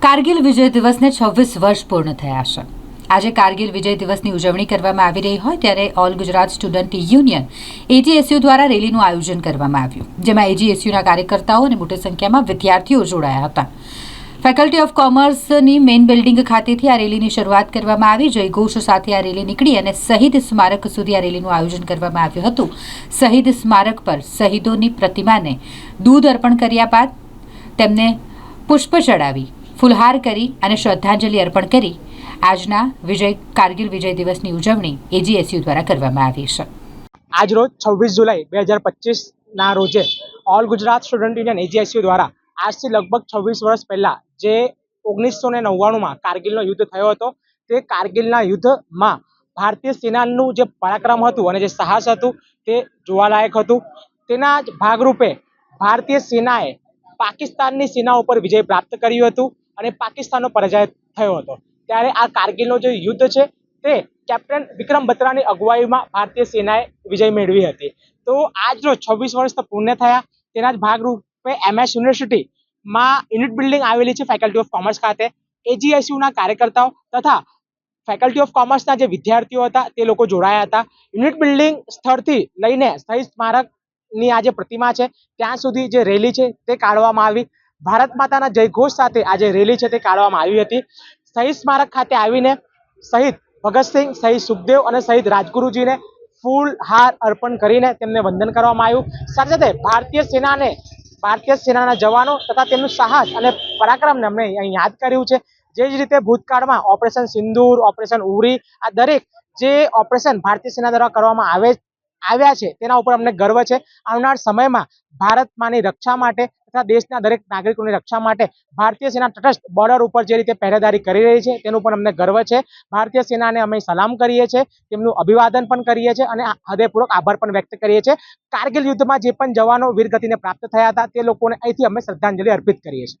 કારગિલ વિજય દિવસને છવ્વીસ વર્ષ પૂર્ણ થયા છે. આજે કારગિલ વિજય દિવસની ઉજવણી કરવામાં આવી રહી હોય ત્યારે all Gujarat student union AGSU દ્વારા રેલીનું આયોજન કરવામાં આવ્યું, જેમાં એજીએસયુના કાર્યકર્તાઓ અને મોટી સંખ્યામાં વિદ્યાર્થીઓ જોડાયા હતા. ફેકલ્ટી ઓફ કોમર્સની મેઇન બિલ્ડિંગ ખાતેથી આ રેલીની શરૂઆત કરવામાં આવી. જયઘોષ સાથે આ રેલી નીકળી અને શહીદ સ્મારક સુધી આ રેલીનું આયોજન કરવામાં આવ્યું હતું. શહીદ સ્મારક પર શહીદોની પ્રતિમાને દૂધ અર્પણ કર્યા બાદ તેમને પુષ્પ ચડાવી ફુલહાર કરી અને શ્રદ્ધાંજલિ અર્પણ કરી. આજના વિજય, કારગિલ વિજય દિવસની ઉજવણી એજીએસયુ દ્વારા કરવામાં આવી છે. આજ રોજ છવ્વીસ જુલાઈ બે હજાર પચીસના રોજે all Gujarat student union AGSU દ્વારા આજથી લગભગ છવ્વીસ વર્ષ પહેલા જે ઓગણીસો ને નવ્વાણુંમાં કારગિલનો યુદ્ધ થયો હતો, તે કારગિલના યુદ્ધમાં ભારતીય સેનાનું જે પરાક્રમ હતું અને જે સાહસ હતું તે જોવાલાયક હતું. તેના જ ભાગરૂપે ભારતીય સેનાએ પાકિસ્તાનની સેના ઉપર વિજય પ્રાપ્ત કર્યું હતું. અને પાકિસ્તાનનો પરાજય થયો હતો. ત્યારે આ કારગિલનો જે યુદ્ધ છે, તે કેપ્ટન વિક્રમ બત્રાની અગુવાઈમાં ભારતીય સેનાએ વિજય મેળવી હતી. તો આજ રોજ છવ્વીસ વર્ષ તો પૂર્ણ થયા. તેના જ ભાગરૂપે એમએસ યુનિવર્સિટીમાં યુનિટ બિલ્ડિંગ આવેલી છે ફેકલ્ટી ઓફ કોમર્સ ખાતે. એજીએસયુના કાર્યકર્તાઓ તથા ફેકલ્ટી ઓફ કોમર્સના જે વિદ્યાર્થીઓ હતા, તે લોકો જોડાયા હતા. યુનિટ બિલ્ડિંગ સ્થળથી લઈને શહીદ સ્મારકની આ જે પ્રતિમા છે, ત્યાં સુધી જે રેલી છે, તે કાઢવામાં આવી. ભારત માતાના જયઘોષ સાથે આજે રેલી છે તે કાઢવામાં આવી હતી. શહીદ સ્મારક ખાતે આવીને શહીદ ભગતસિંહ શહીદ સુખદેવ અને શહીદ રાજગુરુજીને ફૂલ હાર અર્પણ કરીને તેમને વંદન કરવામાં આવ્યું. સાથે સાથે ભારતીય સેનાને, ભારતીય સેનાના જવાનો તથા તેમનું સાહસ અને પરાક્રમને અમને અહીં યાદ કર્યું છે. જે જ રીતે ભૂતકાળમાં ઓપરેશન સિંદૂર, ઓપરેશન ઉરી, આ દરેક જે ઓપરેશન ભારતીય સેના દ્વારા કરવામાં આવે આવ્યા છે, તેના ઉપર અમને ગર્વ છે. આવનાર સમયમાં ભારતમાંની રક્ષા માટે તથા દેશના દરેક નાગરિકોની રક્ષા માટે ભારતીય સેના તટસ્થ બોર્ડર ઉપર જે રીતે પહેરેદારી કરી રહી છે, તેનું પણ અમને ગર્વ છે. ભારતીય સેનાને અમે સલામ કરીએ છીએ, તેમનું અભિવાદન પણ કરીએ છીએ અને હૃદયપૂર્વક આભાર પણ વ્યક્ત કરીએ છીએ. કારગિલ યુદ્ધમાં જે પણ જવાનો વીરગતિને પ્રાપ્ત થયા હતા, તે લોકોને અહીંથી અમે શ્રદ્ધાંજલિ અર્પિત કરીએ છીએ.